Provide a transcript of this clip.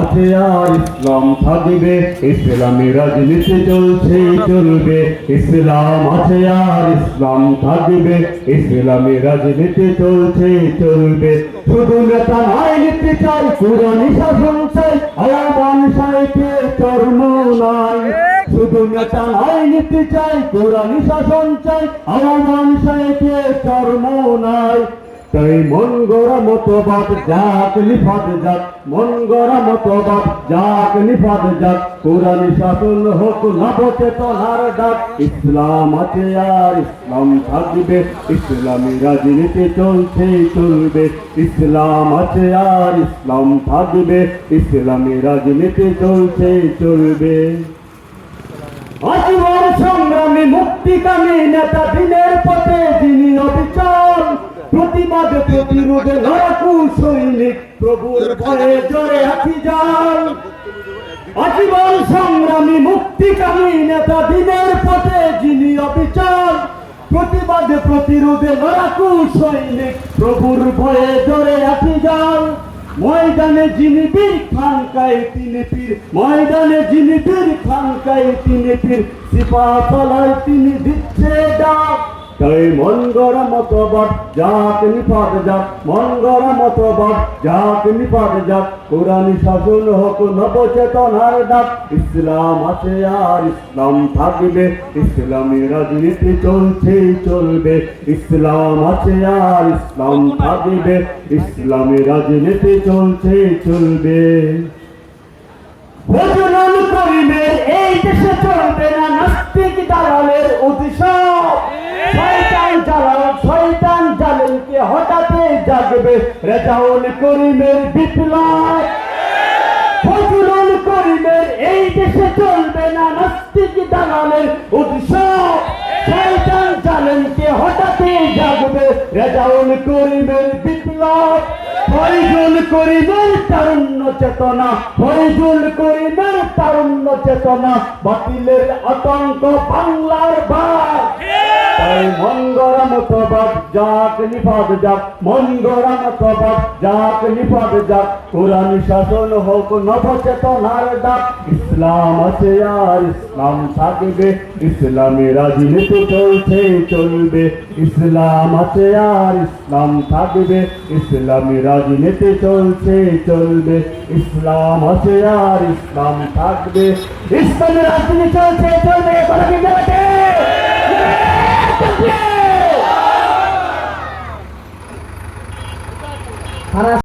আছে আর ইসলাম থাকবে, ইসলামী রাজনীতি চলছে চলবে। ইসলাম আছে আর ইসলাম থাকবে, ইসলামী রাজনীতি চলছে চলবে। শুধু নেতা নয় নীতি চাই, পুরানি শাসন চাই, আহ্বান সাইকে চর্ম নাই। শুধু নেতা নয় নীতি চাই, পুরানি শাসন চাই, আহ্বান সাইকে চর্ম নাই। তাই মন গড়া মতবাদ যাক নিফাদ যাক, মন গড়া মতবাদ যাক নিফাদ যাক। কোরআন শাসন হোক নবচেতনার ডাক, ইসলাম আছে আর ইসলাম থাকবে। ইসলামী রাজনীতি চলছে, চলবে। ইসলাম আছে আর ইসলাম থাকবে। ইসলামী রাজনীতি চলছে, চলবে। আজীবন সংগ্রামী মুক্তিকামী নেতা দিনের পথে যিনি অবিচল প্রতিবাদ প্রতিরোধে লড়াকু সৈনিক প্রভুর ভয়ে জোরে হাতি যান, আজীবন সংগ্রামী মুক্তিকামী নেতা দিনের পথে যিনি অবিচল, প্রতিবাদ প্রতিরোধে লড়াকু সৈনিক প্রভুর ভয়ে জোরে হাতি যান। ময়দানে যিনি বীর খানকায় তিনি পীর। ময়দানে যিনি বীর খানকায় তিনি পীর। সিপা তলায় তিনি দিচ্ছে ডাক। যাক কোরআন শাসন নবচেতনার ডাক। ইসলাম আছে আর ইসলাম থাকবে। ইসলামী রাজনীতি চলছে চলবে। ইসলাম আছে আর ইসলাম থাকবে। ইসলামী রাজনীতি চলছে চলবে। এই দেশে চলবে না নাস্তিক দালালের উৎসব জাগবে রেজাউল করিমের বিপ্লব। ফজলুল করিমের এই দেশে চলবে না নাস্তিক দালালের উৎসব। শয়তান জাগবে রেজাউল করিমের বিপ্লব। ফয়জুল করিমের তারুণ্য চেতনা, ফয়জুল করিমের তারুণ্য চেতনা, বাতিলের আতঙ্ক বাংলার বার মঙ্গরা মতবাদ যাক যাক মতবাদ যাক যাক ইসলাম আছে আর ইসলাম থাকবে। রাজনীতি চলছে, চলবে। ইসলাম আছে আর ইসলাম থাকবে। ইসলামী রাজনীতি চলছে, চলবে। ইসলাম আছে আর ইসলাম থাকবে। ইসলামী রাজনীতি চলছে, চলবে। Yeah!